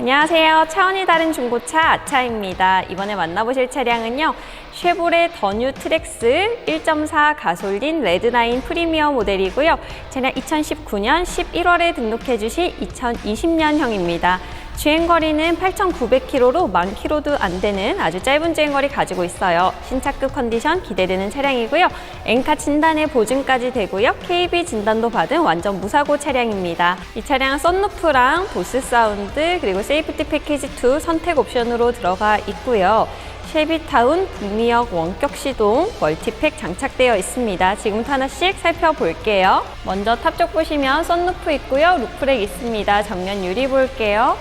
안녕하세요. 차원이 다른 중고차 아차입니다. 이번에 만나보실 차량은요. 쉐보레 더뉴 트렉스 1.4 가솔린 레드라인 프리미어 모델이고요. 차량 2019년 11월에 등록해 주신 2020년형입니다. 주행거리는 8,900km로 만 킬로도 안 되는 아주 짧은 주행거리 가지고 있어요. 신차급 컨디션 기대되는 차량이고요. 엔카 진단의 보증까지 되고요. KB 진단도 받은 완전 무사고 차량입니다. 이 차량은 썬루프랑 보스 사운드 그리고 세이프티 패키지 2 선택 옵션으로 들어가 있고요. 쉐비타운 북미역 원격 시동 멀티팩 장착되어 있습니다. 지금부터 하나씩 살펴볼게요. 먼저 탑쪽 보시면 썬루프 있고요. 루프렉 있습니다. 전면 유리 볼게요.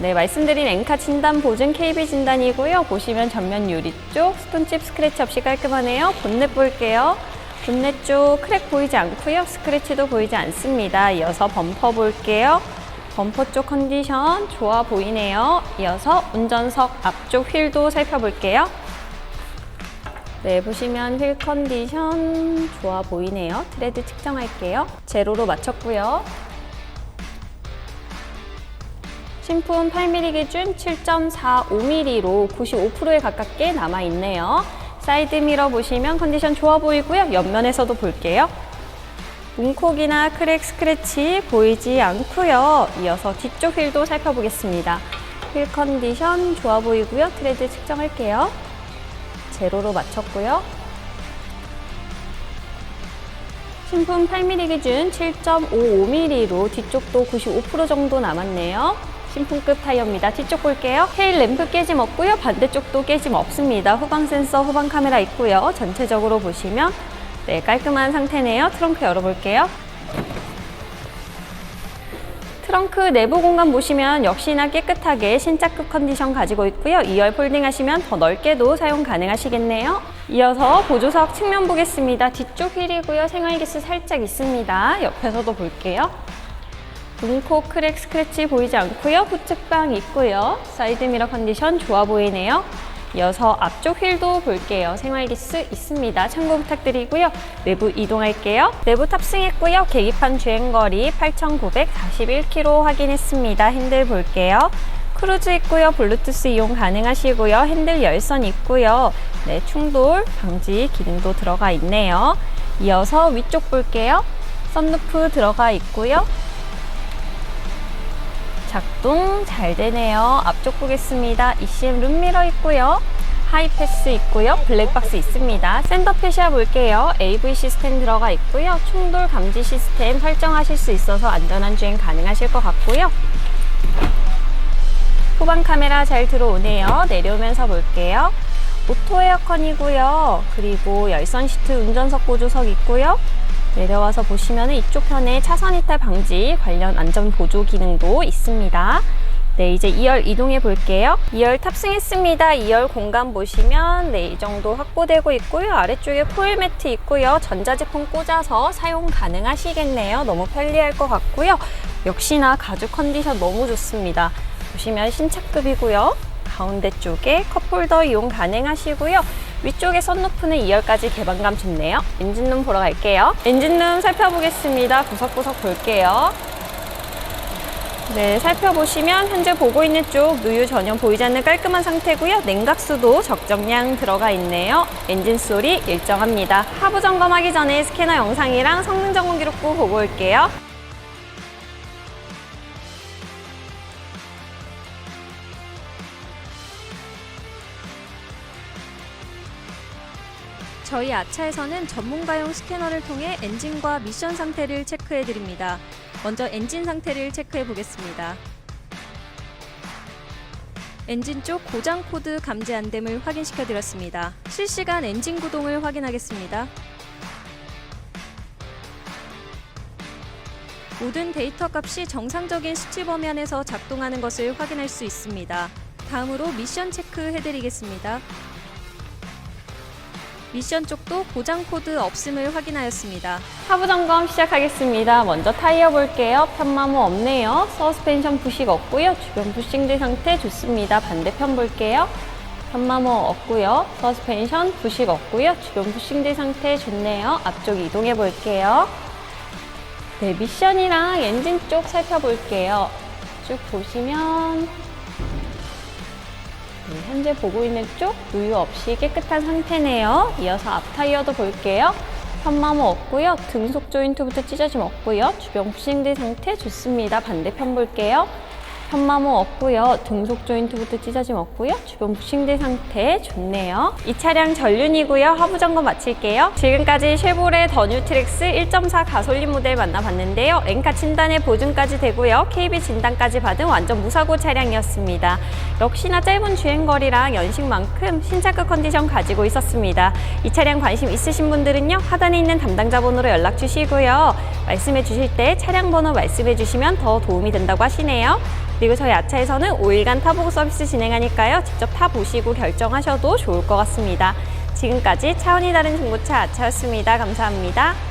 네, 말씀드린 엔카 진단 보증 KB 진단이고요. 보시면 전면 유리 쪽 스톤칩 스크래치 없이 깔끔하네요. 본넷 볼게요. 본넷 쪽 크랙 보이지 않고요. 스크래치도 보이지 않습니다. 이어서 범퍼 볼게요. 범퍼 쪽 컨디션 좋아 보이네요. 이어서 운전석 앞쪽 휠도 살펴볼게요. 네, 보시면 휠 컨디션 좋아 보이네요. 트레드 측정할게요. 제로로 맞췄고요. 신품 8mm 기준 7.45mm로 95%에 가깝게 남아 있네요. 사이드 미러 보시면 컨디션 좋아 보이고요. 옆면에서도 볼게요. 문콕이나 크랙 스크래치 보이지 않고요. 이어서 뒤쪽 휠도 살펴보겠습니다. 휠 컨디션 좋아 보이고요. 트레드 측정할게요. 제로로 맞췄고요. 신품 8mm 기준 7.55mm로 뒤쪽도 95% 정도 남았네요. 신품급 타이어입니다. 뒤쪽 볼게요. 테일 램프 깨짐 없고요. 반대쪽도 깨짐 없습니다. 후방 센서, 후방 카메라 있고요. 전체적으로 보시면 네, 깔끔한 상태네요. 트렁크 열어볼게요. 트렁크 내부 공간 보시면 역시나 깨끗하게 신차급 컨디션 가지고 있고요. 2열 폴딩 하시면 더 넓게도 사용 가능하시겠네요. 이어서 보조석 측면 보겠습니다. 뒤쪽 휠이고요. 생활기스 살짝 있습니다. 옆에서도 볼게요. 문코 크랙 스크래치 보이지 않고요. 후측방 있고요. 사이드미러 컨디션 좋아 보이네요. 이어서 앞쪽 휠도 볼게요. 생활기스 있습니다. 참고 부탁드리고요. 내부 이동할게요. 내부 탑승했고요. 계기판 주행거리 8,941km 확인했습니다. 핸들 볼게요. 크루즈 있고요. 블루투스 이용 가능하시고요. 핸들 열선 있고요. 네, 충돌 방지 기능도 들어가 있네요. 이어서 위쪽 볼게요. 썬루프 들어가 있고요. 작동 잘 되네요. 앞쪽 보겠습니다. ECM 룸미러 있고요. 하이패스 있고요. 블랙박스 있습니다. 센터 표시아 볼게요. AV 시스템 들어가 있고요. 충돌 감지 시스템 설정하실 수 있어서 안전한 주행 가능하실 것 같고요. 후방 카메라 잘 들어오네요. 내려오면서 볼게요. 오토 에어컨이고요. 그리고 열선 시트 운전석 보조석 있고요. 내려와서 보시면 이쪽 편에 차선 이탈 방지 관련 안전 보조 기능도 있습니다. 네, 이제 2열 이동해 볼게요. 2열 탑승했습니다. 2열 공간 보시면 네, 이 정도 확보되고 있고요. 아래쪽에 코일 매트 있고요. 전자제품 꽂아서 사용 가능하시겠네요. 너무 편리할 것 같고요. 역시나 가죽 컨디션 너무 좋습니다. 보시면 신차급이고요. 가운데 쪽에 컵홀더 이용 가능하시고요. 위쪽에 썬루프는 2열까지 개방감 좋네요. 엔진룸 보러 갈게요. 엔진룸 살펴보겠습니다. 구석구석 볼게요. 네, 살펴보시면 현재 보고 있는 쪽 누유 전혀 보이지 않는 깔끔한 상태고요. 냉각수도 적정량 들어가 있네요. 엔진 소리 일정합니다. 하부 점검하기 전에 스캐너 영상이랑 성능 점검 기록부 보고 올게요. 저희 아차에서는 전문가용 스캐너를 통해 엔진과 미션 상태를 체크해 드립니다. 먼저 엔진 상태를 체크해 보겠습니다. 엔진 쪽 고장 코드 감지 안됨을 확인시켜 드렸습니다. 실시간 엔진 구동을 확인하겠습니다. 모든 데이터 값이 정상적인 수치 범위 안에서 작동하는 것을 확인할 수 있습니다. 다음으로 미션 체크 해드리겠습니다. 미션 쪽도 고장 코드 없음을 확인하였습니다. 하부 점검 시작하겠습니다. 먼저 타이어 볼게요. 편마모 없네요. 서스펜션 부식 없고요. 주변 부싱들 상태 좋습니다. 반대편 볼게요. 편마모 없고요. 서스펜션 부식 없고요. 주변 부싱들 상태 좋네요. 앞쪽 이동해 볼게요. 네, 미션이랑 엔진 쪽 살펴볼게요. 쭉 보시면 네, 현재 보고 있는 쪽 누유 없이 깨끗한 상태네요. 이어서 앞 타이어도 볼게요. 편마모 없고요. 등속 조인트부터 찢어짐 없고요. 주변 부싱들 상태 좋습니다. 반대편 볼게요. 편마모 없고요. 등속 조인트부터 찢어짐 없고요. 주변 부싱들 상태 좋네요. 이 차량 전륜이고요. 하부 점검 마칠게요. 지금까지 쉐보레 더 뉴 트랙스 1.4 가솔린 모델 만나봤는데요. 엔카 진단의 보증까지 되고요. KB 진단까지 받은 완전 무사고 차량이었습니다. 역시나 짧은 주행거리랑 연식만큼 신차급 컨디션 가지고 있었습니다. 이 차량 관심 있으신 분들은요. 하단에 있는 담당자 번호로 연락 주시고요. 말씀해 주실 때 차량 번호 말씀해 주시면 더 도움이 된다고 하시네요. 그리고 저희 아차에서는 5일간 타보고 서비스 진행하니까요. 직접 타보시고 결정하셔도 좋을 것 같습니다. 지금까지 차원이 다른 중고차 아차였습니다. 감사합니다.